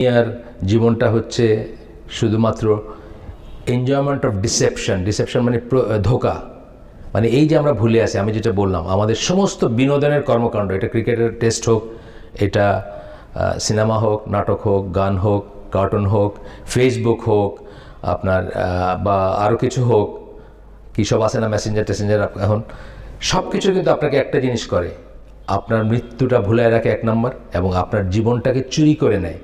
দুনিয়ার জীবনটা হচ্ছে শুধুমাত্র এনজয়মেন্ট অফ ডিসেপশন ডিসেপশন মানে ধোকা। মানে এই যে আমরা ভুলে আছি, আমি যেটা বললাম, আমাদের সমস্ত বিনোদনের কর্মকাণ্ড, এটা ক্রিকেটের টেস্ট হোক, এটা সিনেমা হোক, নাটক হোক, গান হোক, কার্টুন হোক ফেসবুক হোক, আপনার বা আরও কিছু হোক, কী সব আছে না মেসেঞ্জার টেসেঞ্জার এখন সব কিছু কিন্তু আপনাকে একটা জিনিস করে, আপনার মৃত্যুটা ভুলায় রাখে এক নম্বর এবং আপনার জীবনটাকে চুরি করে নেয়।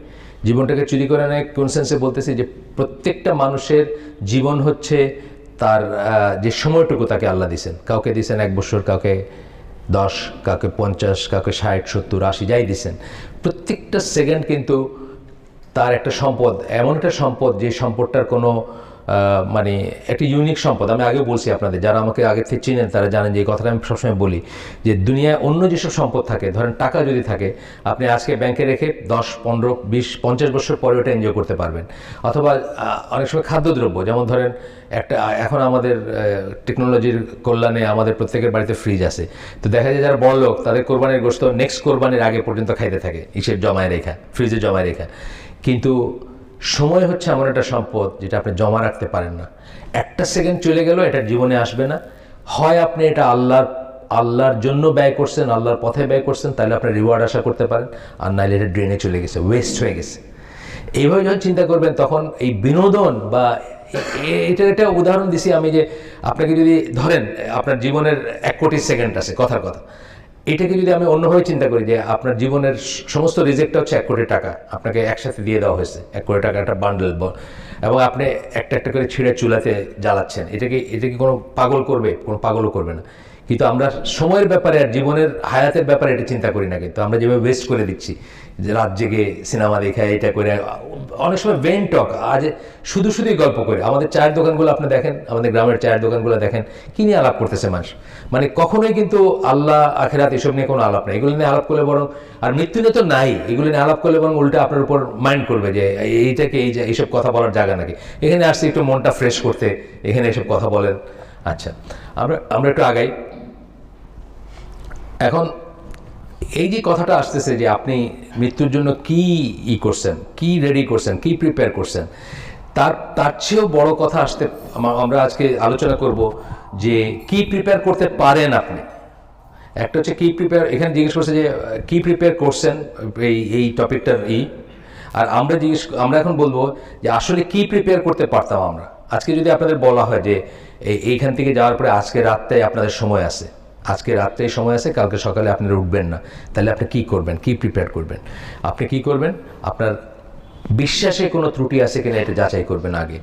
জীবনটাকে চুরি করে নেয় কোন সেন্সে বলতেছি যে প্রত্যেকটা মানুষের জীবন হচ্ছে তার যে সময়টুকু তাকে আল্লাহ দিছেন। কাউকে দিছেন এক বছর, কাউকে দশ, কাউকে পঞ্চাশ, কাউকে ষাট, সত্তর, আশি, যাই দিছেন। প্রত্যেকটা সেকেন্ড কিন্তু তার একটা সম্পদ, এমন একটা সম্পদ যে সম্পদটার কোনো মানে একটি ইউনিক সম্পদ। আমি আগেও বলছি আপনাদের, যারা আমাকে আগে থেকে চিনেন তারা জানেন যে এই কথাটা আমি সবসময় বলি যে দুনিয়ায় অন্য যেসব সম্পদ থাকে, ধরেন টাকা যদি থাকে, আপনি আজকে ব্যাংকে রেখে দশ, পনেরো, বিশ, পঞ্চাশ বছর পরে ওটা এনজয় করতে পারবেন। অথবা অনেক সময় খাদ্যদ্রব্য, যেমন ধরেন একটা, এখন আমাদের টেকনোলজির কল্যাণে আমাদের প্রত্যেকের বাড়িতে ফ্রিজ আছে। তো দেখা যায় যারা বড় লোক তাদের কোরবানির গোস্ত নেক্সট কোরবানির আগে পর্যন্ত খাইতে থাকে, ইসের জমায় রেখা ফ্রিজে জমায় রেখা। কিন্তু সময় হচ্ছে এমন একটা সম্পদ যেটা আপনি জমা রাখতে পারেন না। একটা সেকেন্ড চলে গেল, এটা জীবনে আসবে না। হয় আপনি এটা আল্লাহর আল্লাহর জন্য ব্যয় করছেন, আল্লাহর পথে ব্যয় করছেন, তাহলে আপনি রিওয়ার্ড আশা করতে পারেন। আর নাহলে এটা ড্রেনে চলে গেছে ওয়েস্ট হয়ে গেছে। এইভাবে যখন চিন্তা করবেন, তখন এই বিনোদন বা এটার একটা উদাহরণ দিছি আমি যে, আপনাকে যদি ধরেন, আপনার জীবনের এক কোটি সেকেন্ড আছে, কথার কথা। এটাকে যদি আমি অন্যভাবে চিন্তা করি যে আপনার জীবনের সমস্ত রিজেক্টটা হচ্ছে এক কোটি টাকা। আপনাকে একসাথে দিয়ে দেওয়া হয়েছে। এক কোটি টাকা একটা বান্ডেল এবং আপনি একটা একটা করে ছিঁড়ে চুলাতে জ্বালাচ্ছেন। এটাকে এটা কি কোনো পাগল করবে? কোনো পাগলও করবে না। কিন্তু আমরা সময়ের ব্যাপারে আর জীবনের হায়াতের ব্যাপারে এটা চিন্তা করি না কিন্তু, আমরা যেভাবে ওয়েস্ট করে দিচ্ছি, যে রাত জেগে সিনেমা দেখে, এটা করে, অনেক সময় ভেন টক আজ শুধু শুধুই গল্প করে। আমাদের চায়ের দোকানগুলো আপনি দেখেন, আমাদের গ্রামের চায়ের দোকানগুলো দেখেন, কি নিয়ে আলাপ করতেছে মানুষ? মানে কখনোই কিন্তু আল্লাহ আখেরাত এসব নিয়ে কোনো আলাপ নেই। এগুলো নিয়ে আলাপ করলে বরং, আর মৃত্যু নিয়ে তো নাই, এগুলো নিয়ে আলাপ করলে বরং উল্টা আপনার উপর মাইন্ড করবে যে, এইটাকে এই যে, এইসব কথা বলার জায়গা নাকি? এখানে আসছি, একটু মনটা ফ্রেশ করতে, এখানে এসব কথা বলেন। আচ্ছা আমরা আমরা একটু আগাই। এখন এই যে কথাটা আসতেছে যে আপনি মৃত্যুর জন্য কি ই করছেন, কি রেডি করছেন, কি প্রিপেয়ার করছেন, তার তার চেয়েও বড় কথা আসতে আমরা আজকে আলোচনা করব যে কি প্রিপেয়ার করতে পারেন আপনি। একটা হচ্ছে কি প্রিপেয়ার এখানে জিজ্ঞেস করছে যে, কি প্রিপেয়ার করছেন এই এই টপিকটার ই। আর আমরা জিজ্ঞেস, আমরা এখন বলব যে আসলে কি প্রিপেয়ার করতে পারতাম আমরা। আজকে যদি আপনাদের বলা হয় যে, এই- এইখান থেকে যাওয়ার পরে আজকে রাতটায় আপনাদের সময় আছে। আজকে রাত্রেই সময় আছে, কালকে সকালে আপনারা উঠবেন না। তাহলে আপনি কি করবেন? কি প্রিপেয়ার করবেন? আপনি কি করবেন? আপনার বিশ্বাসে কোনো ত্রুটি আছে কিনা এটা যাচাই করবেন আগে।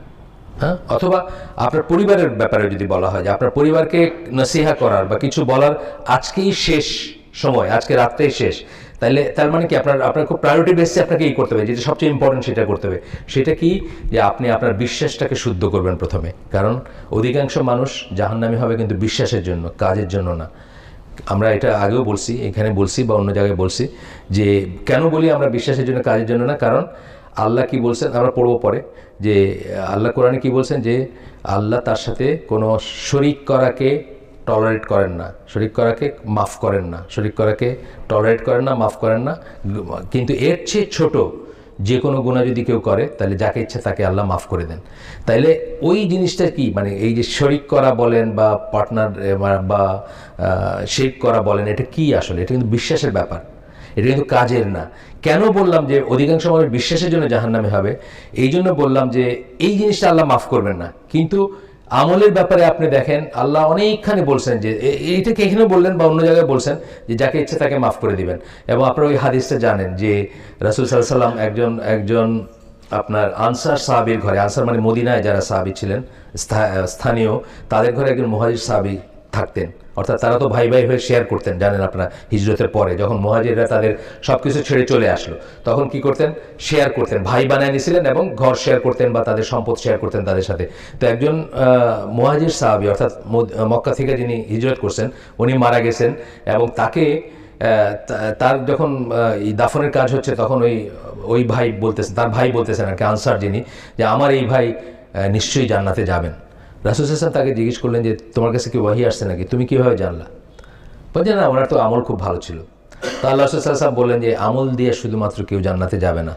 হ্যাঁ? অথবা আপনার পরিবারের ব্যাপারে যদি বলা হয় যে আপনার পরিবারকে নসিহা করার বা কিছু বলার আজকেই শেষ সময়, আজকে রাত্রেই শেষ। তাহলে তার মানে কি আপনার আপনার খুব প্রায়োরিটি বেসে আপনাকে এই করতে হবে, যেটা সবচেয়ে ইম্পর্টেন্ট সেটা করতে হবে। সেটা কি? যে আপনি আপনার বিশ্বাসটাকে শুদ্ধ করবেন প্রথমে। কারণ অধিকাংশ মানুষ জাহান্নামী হবে কিন্তু বিশ্বাসের জন্য, কাজের জন্য না। আমরা এটা আগেও বলছি, এখানে বলছি বা অন্য জায়গায় বলছি, যে কেন বলি আমরা বিশ্বাসের জন্য, কাজের জন্য না? কারণ আল্লাহ কি বলছেন? আমরা পড়ব পরে, যে আল্লাহ কোরআনে কি বলছেন? যে আল্লাহ তার সাথে কোনো শরিক করাকে টলারেট করেন না। শরিক করাকে মাফ করেন না। শরিক করাকে টলারেট করেন না, মাফ করেন না। কিন্তু এর চেয়ে ছোট যে কোনো গুণা যদি কেউ করে, তাহলে যাকে ইচ্ছা তাকে আল্লাহ মাফ করে দেন। তাইলে ওই জিনিসটা কি? মানে এই যে শরিক করা বলেন বা পার্টনার বা শেক করা বলেন, এটা কি আসলে? এটা কিন্তু বিশ্বাসের ব্যাপার। এটা কিন্তু কাজের না। কেন বললাম যে অধিকাংশ মানুষ বিশ্বাসের জন্য জাহান্নামে হবে? এই জন্য বললাম যে এই জিনিসটা আল্লাহ মাফ করবেন না। কিন্তু আমলের ব্যাপারে আপনি দেখেন, আল্লাহ অনেকখানি বলছেন যে এইটা এইটাকে এখানে বললেন বা অন্য জায়গায় বলছেন যে, যাকে ইচ্ছে তাকে মাফ করে দিবেন। এবং আপনার ওই হাদিসটা জানেন যে, রাসুল সাল সাল্লাম একজন একজন আপনার আনসার সাহাবির ঘরে, আনসার মানে মদিনায় যারা সাহাবি ছিলেন স্থানীয়, তাদের ঘরে একজন মহাজির সাহাবি থাকতেন। অর্থাৎ তারা তো ভাই ভাই হয়ে শেয়ার করতেন, জানেন আপনারা, হিজরতের পরে, যখন মহাজিররা তাদের সব কিছু ছেড়ে চলে আসলো, তখন কি করতেন? শেয়ার করতেন, ভাই বানায় নিয়েছিলেন এবং ঘর শেয়ার করতেন বা তাদের সম্পদ শেয়ার করতেন তাদের সাথে। তো একজন মহাজির সাহাবি, অর্থাৎ মক্কা থেকে যিনি হিজরত করছেন, উনি মারা গেছেন এবং তাকে তার যখন এই দাফনের কাজ হচ্ছে, তখন ওই ওই ভাই বলতেছেন তার ভাই বলতেছেন আর কি, আনসার যিনি, যে আমার এই ভাই নিশ্চয়ই জান্নাতে যাবেন। রাসুল হাসান তাকে জিজ্ঞেস করলেন যে, তোমার কাছে কি ওয়াহি আসছে নাকি? তুমি কীভাবে জানলা? বলছে না ওনার তো আমল খুব ভালো ছিল। তা আল্লাহ সাহেব বললেন যে, আমল দিয়ে শুধুমাত্র কেউ জান্নাতে যাবে না।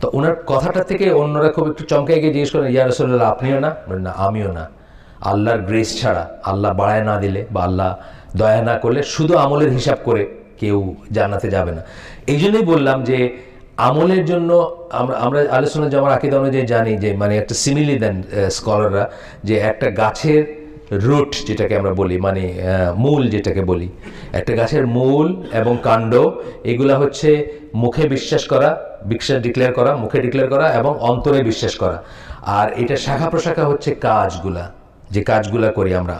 তো ওনার কথাটা থেকে অন্যরা খুব একটু চমকে গিয়ে জিজ্ঞেস করেন ইয়া রসুল্লাহ আপনিও না? না, আমিও না। আল্লাহর গ্রেস ছাড়া, আল্লাহ বাড়ায় না দিলে বা আল্লাহ দয়া না করলে শুধু আমলের হিসাব করে কেউ জান্নাতে যাবে না। এই জন্যই বললাম যে আমলের জন্য আমরা আমরা আলোচনা যেমন আকিদা অনুযায়ী জানি যে মানে একটা সিমিলি দেন স্কলাররা যে একটা গাছের রুট যেটাকে আমরা বলি মানে মূল যেটাকে বলি, একটা গাছের মূল এবং কাণ্ড, এগুলা হচ্ছে মুখে বিশ্বাস করা, বিশ্বাস ডিক্লেয়ার করা, মুখে ডিক্লেয়ার করা এবং অন্তরে বিশ্বাস করা। আর এটা শাখা প্রশাখা হচ্ছে কাজগুলা। যে কাজগুলো করি আমরা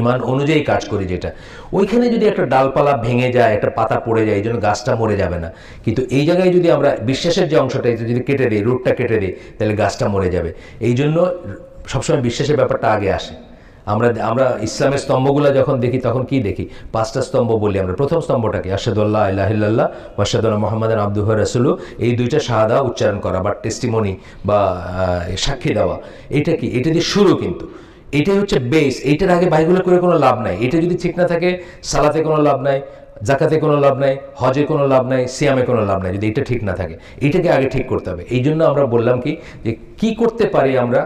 ইমান অনুযায়ী কাজ করি যেটা। ওইখানে যদি একটা ডালপালা ভেঙে যায় একটা পাতা পড়ে যায় এই জন্য গাছটা মরে যাবে না। কিন্তু এই জায়গায় যদি আমরা বিশ্বাসের যে অংশটা এটা যদি কেটে দিই রুটটা কেটে দিই তাহলে গাছটা মরে যাবে। এই জন্য সবসময় বিশ্বাসের ব্যাপারটা আগে আসে। আমরা আমরা ইসলামের স্তম্ভগুলো যখন দেখি, তখন কি দেখি? পাঁচটা স্তম্ভ বলি আমরা। প্রথম স্তম্ভটাকে আসাদুল্লাহ আল্লাহিল্লাহ ওয়াসাদুল্লাহ মোহাম্মদ আব্দুহ রাসুলু এই দুইটা শাহাদা উচ্চারণ করা বা টেস্টিমনি বা সাক্ষী দেওয়া। এটা কি? এটা দিয়ে শুরু কিন্তু। এটাই হচ্ছে বেস এইটার আগে বাইগুলো করে কোনো লাভ নাই। এটা যদি ঠিক না থাকে, সালাতে কোনো লাভ নাই। জাকাতে কোনো লাভ নাই, হজে কোনো লাভ নাই, সিয়ামে কোনো লাভ নাই, যদি এটা ঠিক না থাকে। এটাকে আগে ঠিক করতে হবে। এই জন্য আমরা বললাম কি, যে কি করতে পারি আমরা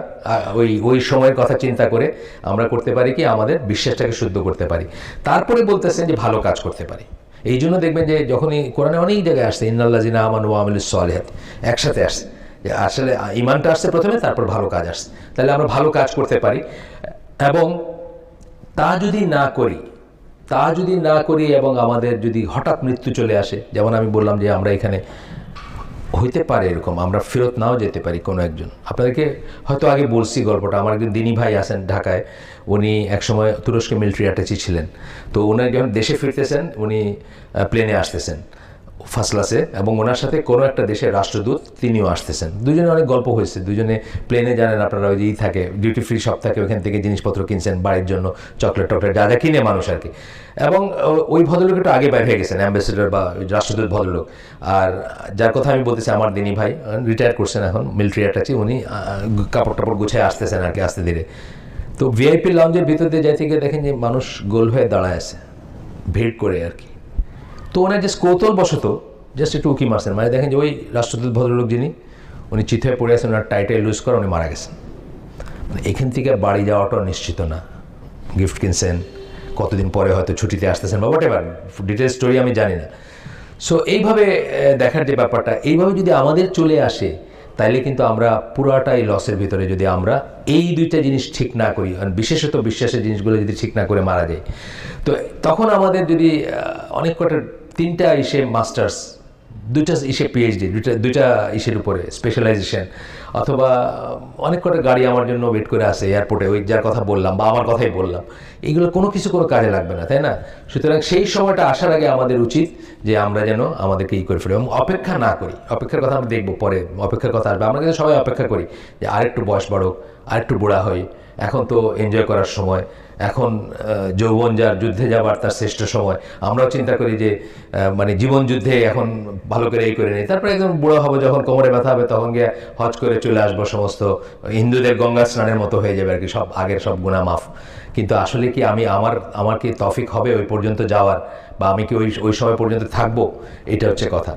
ওই ওই সময়ের কথা চিন্তা করে আমরা করতে পারি কি, আমাদের বিশ্বাসটাকে শুদ্ধ করতে পারি। তারপরে বলতেছেন যে ভালো কাজ করতে পারি। এই জন্য দেখবেন যে যখনই কোরআনে অনেক জায়গায় আসছে ইন্নাল্লাজিনা আমানু আমিল সলেহাত, একসাথে আসছে। যে আসলে ইমানটা আসছে প্রথমে, তারপর ভালো কাজ আসছে। তাহলে আমরা ভালো কাজ করতে পারি। এবং তা যদি না করি তা যদি না করি এবং আমাদের যদি হঠাৎ মৃত্যু চলে আসে, যেমন আমি বললাম যে আমরা এখানে হইতে পারে এরকম, আমরা ফেরত নাও যেতে পারি কোনো একজন। আপনাদেরকে হয়তো আগে বলছি গল্পটা, আমার একজন দিনী ভাই আছেন ঢাকায়, উনি একসময় তুরস্কে মিলিটারি অ্যাটাচি ছিলেন। তো ওনার যখন দেশে ফিরতেছেন, উনি প্লেনে আসতেছেন। ফার্স্ট ক্লাসে এবং ওনার সাথে কোনো একটা দেশের রাষ্ট্রদূত তিনিও আসতেছেন। দুজনে অনেক গল্প হয়েছে। দুজনে প্লেনে জানেন আপনারা ওই যেই থাকে ডিউটি ফ্রি শপ থাকে ওখান থেকে জিনিসপত্র কিনছেন, বাড়ির জন্য চকলেট টকলেট যা যা কিনে মানুষ আর কি। এবং ওই ভদ্রলোক একটু আগে বের হয়ে গেছেন অ্যাম্বাসেডর বা রাষ্ট্রদূত ভদ্রলোক। আর যার কথা আমি বলতেছি, আমার দিনী ভাই রিটায়ার করছেন এখন মিলিটারি অ্যাটাচি উনি কাপড় টাপড় গুছিয়ে আসতেছেন আর কি আস্তে ধীরে। তো ভিআইপি লঞ্চের ভিতর দিয়ে যাইতে গিয়ে দেখেন যে মানুষ গোল হয়ে দাঁড়ায় আছে, ভিড় করে আর কি। তো ওনার যে কৌতল বশত জাস্ট একটু উকি মারছেন? মানে দেখেন যে ওই রাষ্ট্রদূত ভদ্রলোক যিনি, উনি চিত হয়ে পড়ে আছেন, ওনার টাইটেল লুজ করে, উনি মারা গেছেন। মানে এখান থেকে বাড়ি যাওয়াটাও নিশ্চিত না। গিফট কিনছেন, কতদিন পরে হয়তো ছুটিতে আসতেছেন বা এভার ডিটেল স্টোরি আমি জানি না। সো এইভাবে দেখার যে ব্যাপারটা, এইভাবে যদি আমাদের চলে আসে, তাইলে কিন্তু আমরা পুরাটাই লসের ভিতরে যদি আমরা এই দুইটা জিনিস ঠিক না করি বিশেষত বিশ্বাসের জিনিসগুলো যদি ঠিক না করে মারা যায়। তো তখন আমাদের যদি অনেক কটা তিনটা ইসে মাস্টার্স, দুইটা ইসে পিএইচডি দুইটা দুইটা ইসের উপরে স্পেশালাইজেশন অথবা, অনেক কটা গাড়ি আমার জন্য ওয়েট করে আসে এয়ারপোর্টে ওই যার কথা বললাম বা আমার কথাই বললাম। এগুলো কোনো কিছু কোনো কাজে লাগবে না, তাই না? সুতরাং সেই সময়টা আসার আগে আমাদের উচিত যে আমরা যেন আমাদেরকে ই করে ফেলি এবং অপেক্ষা না করি। অপেক্ষার কথা আমরা দেখব পরে, অপেক্ষার কথা আসবে। আমরা কিন্তু সবাই অপেক্ষা করি যে আরেকটু বয়স বাড়ুক, আরেকটু বুড়া হই। এখন তো এনজয় করার সময়। এখন যৌবন যার, যুদ্ধে যাবার তার শ্রেষ্ঠ সময়। আমরাও চিন্তা করি যে মানে জীবন যুদ্ধে এখন ভালো করে এই করে নিই। তারপরে একদম বুড়ো হব, যখন কোমরে ব্যথা হবে, তখন গিয়ে হজ করে চলে আসব সমস্ত হিন্দুদের গঙ্গা স্নানের মতো হয়ে যাবে আর কি, সব আগের সব গুণা মাফ। কিন্তু আসলে কি আমি, আমার আমার কি তফিক হবে ওই পর্যন্ত যাওয়ার? বা আমি কি ওই ওই সময় পর্যন্ত থাকব? এটা হচ্ছে কথা।